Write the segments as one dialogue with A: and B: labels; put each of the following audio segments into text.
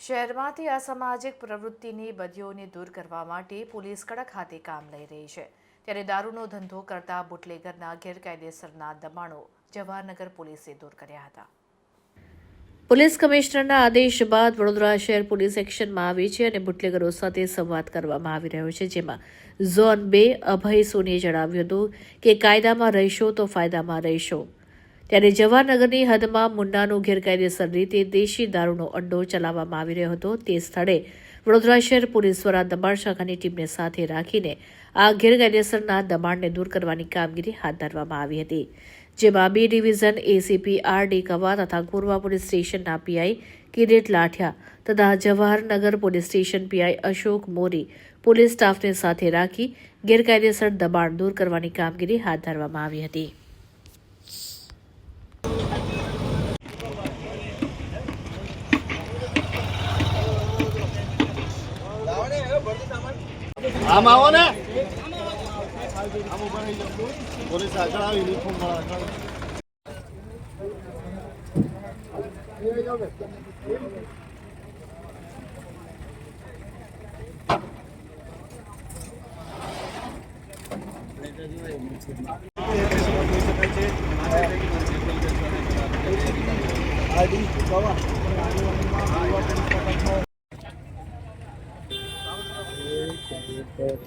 A: શહેરમાંથી અસામાજિક પ્રવૃત્તિની બદીઓને દૂર કરવા માટે પોલીસ કડક હાથે કામ લઈ રહી છે. ત્યારે દારૂનો ધંધો કરતા બુટલેગરના ગેરકાયદેસરના દબાણો જવાહરનગર પોલીસે દૂર કર્યા હતા. પોલીસ કમિશનરના આદેશ બાદ વડોદરા શહેર પોલીસ એક્શનમાં આવી છે અને બુટલેગરો સાથે સંવાદ કરવામાં આવી રહ્યો છે, જેમાં ઝોન બે અભય સોનીએ જણાવ્યું હતું કે, કાયદામાં રહીશો તો ફાયદામાં રહીશો. ત્યારે જવાહરનગરની હદમાં મુન્નાનો ગેરકાયદેસર રીતે દેશી દારૂનો અડ્ડો ચલાવવામાં આવી રહ્યો હતો. તે સ્થળે વડોદરા શહેર પોલીસ દ્વારા દબાણ શાખાની ટીમને સાથે રાખીને આ ગેરકાયદેસરના દબાણને દૂર કરવાની કામગીરી હાથ ધરવામાં આવી હતી, જેમાં B division, ACP R D કવા તથા કોરવા પોલીસ સ્ટેશનના પીઆઈ કિરીટ લાઠિયા તથા Jawaharnagar police station PI Ashok Mori police સ્ટાફને સાથે રાખી ગેરકાયદેસર દબાણ દૂર કરવાની કામગીરી હાથ ધરવામાં આવી હતી.
B: આમ આવો ને. આમ ઊભા રહી જાઓ પોલીસ આગળ આગળ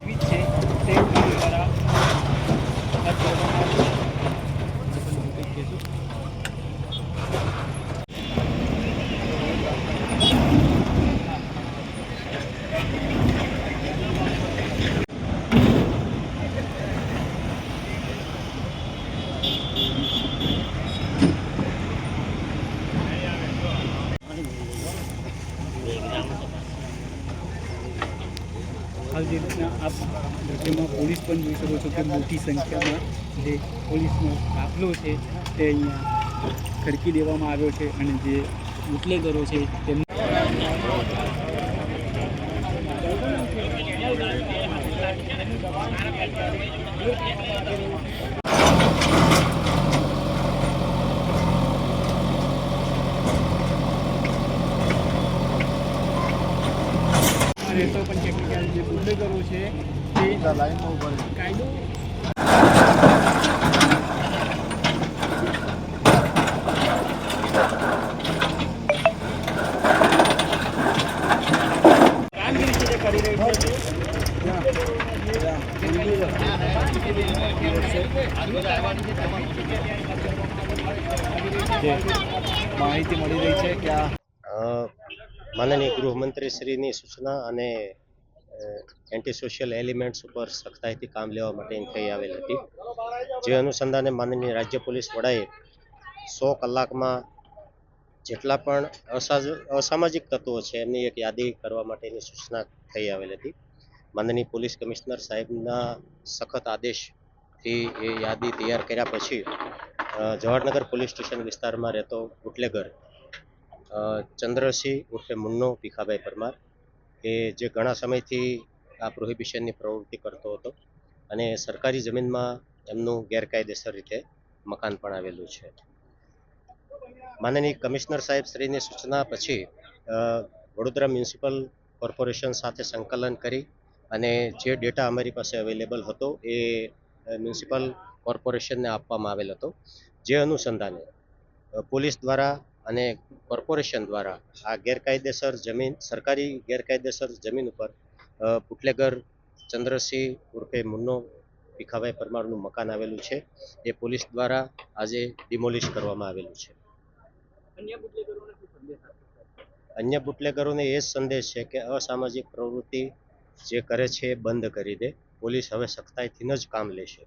C: વિવિધ છે તે દ્વારા હાથ ધરવામાં આવ્યું હાલ જે રીતના આપ દ્રશ્યમાં પોલીસ પણ જોઈ શકો છો કે મોટી સંખ્યામાં જે પોલીસનો કાફલો છે તે અહીંયા ખડકી દેવામાં આવ્યો છે અને જે બુટલેગરો છે તેમને રહેતો પણ છે. કે જે બુટલેગરો છે. તે
B: લાઈનમાં ઊભા રહી
C: કાયદો
B: માહિતી મળી રહી છે કે આ
D: માનનીય ગૃહમંત્રી શ્રીની સૂચના અને એન્ટી સોશિયલ એલિમેન્ટ્સ ઉપર સખ્તાઈથી કામ લેવા માટેની થઈ આવેલ હતી. જે અનુસંધાને માનનીય રાજ્ય પોલીસ વડાએ સો કલાકમાં જેટલા પણ અસામાજિક તત્વો છે એમની એક યાદી કરવા માટેની સૂચના થઈ આવેલ હતી. માનનીય પોલીસ કમિશનર સાહેબના સખત આદેશથી એ યાદી તૈયાર કર્યા પછી જવાહરનગર પોલીસ સ્ટેશન વિસ્તારમાં રહેતો બુટલેગર ચંદ્રસિંહ ઉર્ફે મુન્નો ભીખાભાઈ પરમાર, કે જે ઘણા સમયથી આ પ્રોહિબિશનની પ્રવૃત્તિ કરતો હતો અને સરકારી જમીનમાં એમનું ગેરકાયદેસર રીતે મકાન પણ આવેલું છે. માનનીય કમિશનર સાહેબ શ્રીની સૂચના પછી વડોદરા મ્યુનિસિપલ કોર્પોરેશન સાથે સંકલન કરી અને જે ડેટા અમારી પાસે અવેલેબલ હતો એ મ્યુનિસિપલ કોર્પોરેશનને આપવામાં આવેલ હતો. જે અનુસંધાને પોલીસ દ્વારા અને કોર્પોરેશન દ્વારા આ ગેરકાયદેસર જમીન સરકારી ગેરકાયદેસર જમીન ઉપર પુટલેગર ચંદ્રસિંહ ઉર્ફે મુન્નો ભીખાભાઈ પરમારનું મકાન આવેલું છે. એ પોલીસ દ્વારા આજે ડિમોલિશ કરવામાં આવેલું છે.
C: અન્ય બુટલેગરોને
D: એ જ સંદેશ છે કે અસામાજિક પ્રવૃત્તિ જે કરે છે એ બંધ કરી દે. પોલીસ હવે સખ્તાઈથી જ કામ લેશે.